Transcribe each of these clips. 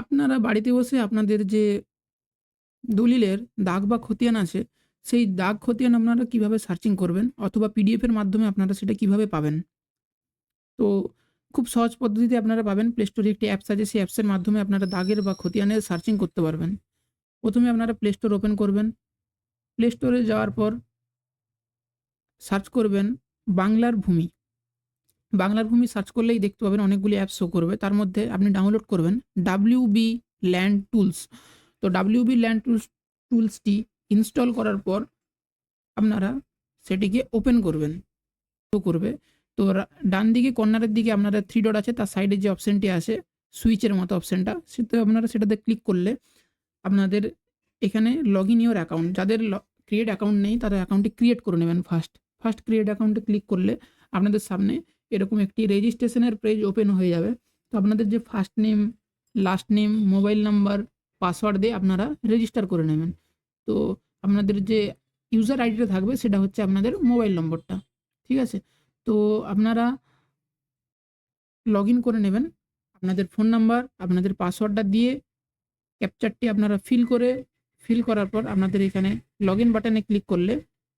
আপনারা বাড়িতে বসে আপনাদের যে দলিলের দাগ বা খতিয়ান আছে, সেই দাগ খতিয়ান আপনারা কীভাবে সার্চিং করবেন অথবা পিডিএফ এর মাধ্যমে আপনারা সেটা কীভাবে পাবেন? তো খুব সহজ পদ্ধতিতে আপনারা পাবেন। প্লে স্টোরে একটি অ্যাপস আছে, সেই অ্যাপসের মাধ্যমে আপনারা দাগের বা খতিয়ানের সার্চিং করতে পারবেন। প্রথমে আপনারা প্লে স্টোর ওপেন করবেন। প্লে স্টোরে যাওয়ার পর সার্চ করবেন বাংলার ভূমি। বাংলার ভূমি সার্চ করলেই দেখতে পাবেন অনেকগুলি অ্যাপ শো করবে। তার মধ্যে আপনি ডাউনলোড করবেন WB ল্যান্ড টুলস। তো WB ল্যান্ড টুলস টুলসটি ইনস্টল করার পর আপনারা সেটিকে ওপেন করবেন। শো করবে। তো ডান দিকে কর্নারের দিকে আপনারা থ্রি ডট আছে, তার সাইডে যে অপশনটি আছে সুইচের মতো অপশনটা সেটাতে আপনারা সেটাতে ক্লিক করলে আপনাদের এখানে লগ ইন ইউর অ্যাকাউন্ট যাদের ক্রিয়েট অ্যাকাউন্ট নেই, তারা অ্যাকাউন্টটি ক্রিয়েট করে নেবেন ফার্স্ট। ফার্স্ট ক্রিয়েট অ্যাকাউন্টে ক্লিক করলে আপনাদের সামনে এরকম একটি রেজিস্ট্রেশনের পেজ ওপেন হয়ে যাবে। তো আপনাদের যে first name, last name, mobile number, password দিয়ে আপনারা রেজিস্টার করে নেবেন। তো আপনাদের যে ইউজার আইডিটা থাকবে সেটা হচ্ছে আপনাদের মোবাইল নম্বরটা। ঠিক আছে? তো আপনারা লগইন করে নেবেন। আপনাদের ফোন নাম্বার, আপনাদের পাসওয়ার্ডটা দিয়ে ক্যাপচারটি আপনারা ফিল করে ফিল করার পর আপনাদের এখানে লগইন বাটনে ক্লিক করলে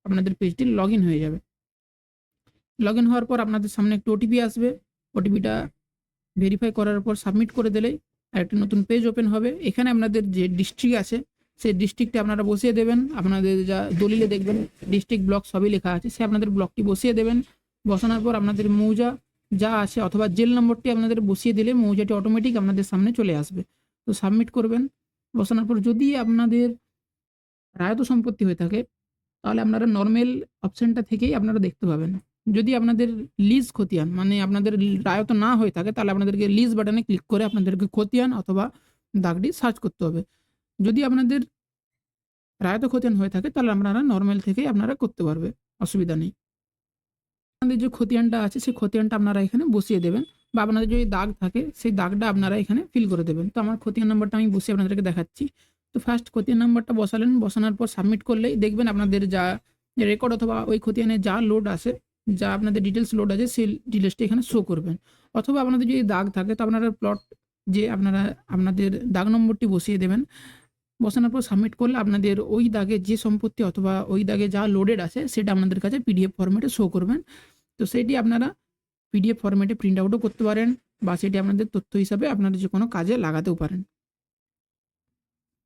আপনাদের পেজটি লগইন হয়ে যাবে। লগইন হওয়ার পর আপনাদের সামনে একটি ওটিপি আসবে। ওটিপিটা ভেরিফাই করার পর সাবমিট করে দিলেই আরেকটি নতুন পেজ ওপেন হবে। এখানে আপনাদের যে ডিস্ট্রিক্ট আছে সেই ডিস্ট্রিক্টটা আপনারা বসিয়ে দেবেন। আপনাদের যা দলিলে দেখবেন ডিস্ট্রিক্ট, ব্লক সবই লেখা আছে। সে আপনাদের ব্লকটি বসিয়ে দেবেন। বসানোর পর আপনাদের মৌজা যা আছে অথবা জেল নম্বরটি আপনাদের বসিয়ে দিলে মৌজাটি অটোমেটিক আপনাদের সামনে চলে আসবে। তো সাবমিট করবেন। বসানোর পর যদি আপনাদের রায়ত সম্পত্তি হয়ে থাকে তাহলে আপনারা নরমাল অপশনটা থেকেই আপনারা দেখতে পাবেন। যদি আপনাদের লিজ খতিয়ান মানে আপনাদের রায়ত না হয়ে থাকে তাহলে আপনাদেরকে লিজ বাটনে ক্লিক করে আপনাদেরকে খতিয়ান অথবা দাগটি সার্চ করতে হবে। যদি আপনাদের রায়ত খতিয়ান হয়ে থাকে তাহলে আপনারা নর্মাল থেকেই আপনারা করতে পারবে। অসুবিধা নেই। আপনাদের যে খতিয়ানটা আছে সেই খতিয়ানটা আপনারা এখানে বসিয়ে দেবেন বা আপনাদের যদি দাগ থাকে সেই দাগটা আপনারা এখানে ফিল করে দেবেন। তো আমার খতিয়ান নাম্বারটা আমি বসিয়ে আপনাদেরকে দেখাচ্ছি। তো ফার্স্ট খতিয়ান নাম্বারটা বসালেন। বসানোর পর সাবমিট করলেই দেখবেন আপনাদের যা রেকর্ড অথবা ওই খতিয়ানে যা লোড আসে, যা আপনাদের ডিটেলস লোড আছে, সেই ডিটেইলসটা এখানে শো করবেন। অথবা আপনাদের যদি দাগ থাকে, তো আপনারা প্লট যে আপনারা, আপনাদের দাগ নম্বরটি বসিয়ে দেবেন। বসানোর পর সাবমিট করলে আপনাদের ওই দাগে যে সম্পত্তি অথবা ওই দাগে যা লোডেড আছে, সেটা আপনাদের কাছে পিডিএফ ফরম্যাটে শো করবেন। তো সেটি আপনারা পিডিএফ ফরম্যাটে প্রিন্ট আউটও করতে পারেন বা সেটি আপনাদের তথ্য হিসাবে আপনারা যে কোনো কাজে লাগাতেও পারেন।